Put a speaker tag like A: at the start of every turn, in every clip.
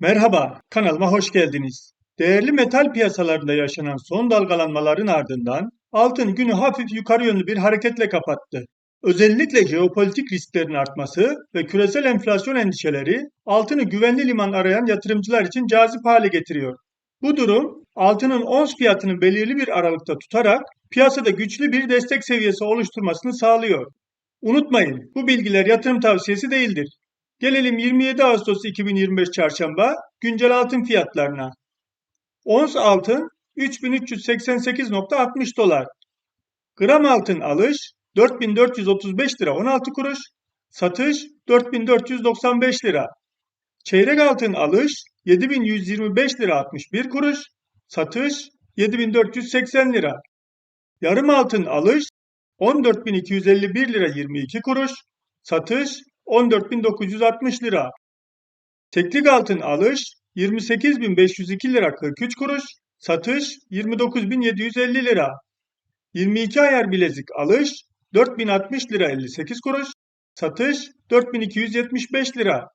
A: Merhaba, kanalıma hoş geldiniz. Değerli metal piyasalarında yaşanan son dalgalanmaların ardından altın günü hafif yukarı yönlü bir hareketle kapattı. Özellikle jeopolitik risklerin artması ve küresel enflasyon endişeleri altını güvenli liman arayan yatırımcılar için cazip hale getiriyor. Bu durum altının ons fiyatını belirli bir aralıkta tutarak piyasada güçlü bir destek seviyesi oluşturmasını sağlıyor. Unutmayın, bu bilgiler yatırım tavsiyesi değildir. Gelelim 27 Ağustos 2025 Çarşamba güncel altın fiyatlarına. Ons altın 3388.60 dolar. Gram altın alış 4435 lira 16 kuruş. Satış 4495 lira. Çeyrek altın alış 7125 lira 61 kuruş. Satış 7480 lira. Yarım altın alış 14251 lira 22 kuruş. Satış 14.960 lira. Teklik altın alış 28.502 lira 43 kuruş, satış 29.750 lira. 22 ayar bilezik alış 4060 lira 58 kuruş, satış 4275 lira.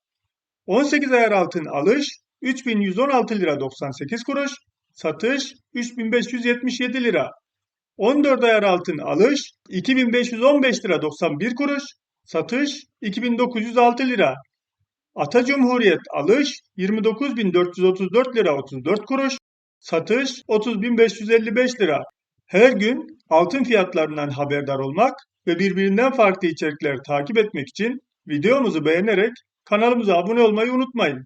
A: 18 ayar altın alış 3116 lira 98 kuruş, satış 3577 lira. 14 ayar altın alış 2515 lira 91 kuruş, Satış 2906 lira. Ata Cumhuriyet alış 29.434 lira 34 kuruş. Satış 30.555 lira. Her gün altın fiyatlarından haberdar olmak ve birbirinden farklı içerikleri takip etmek için videomuzu beğenerek kanalımıza abone olmayı unutmayın.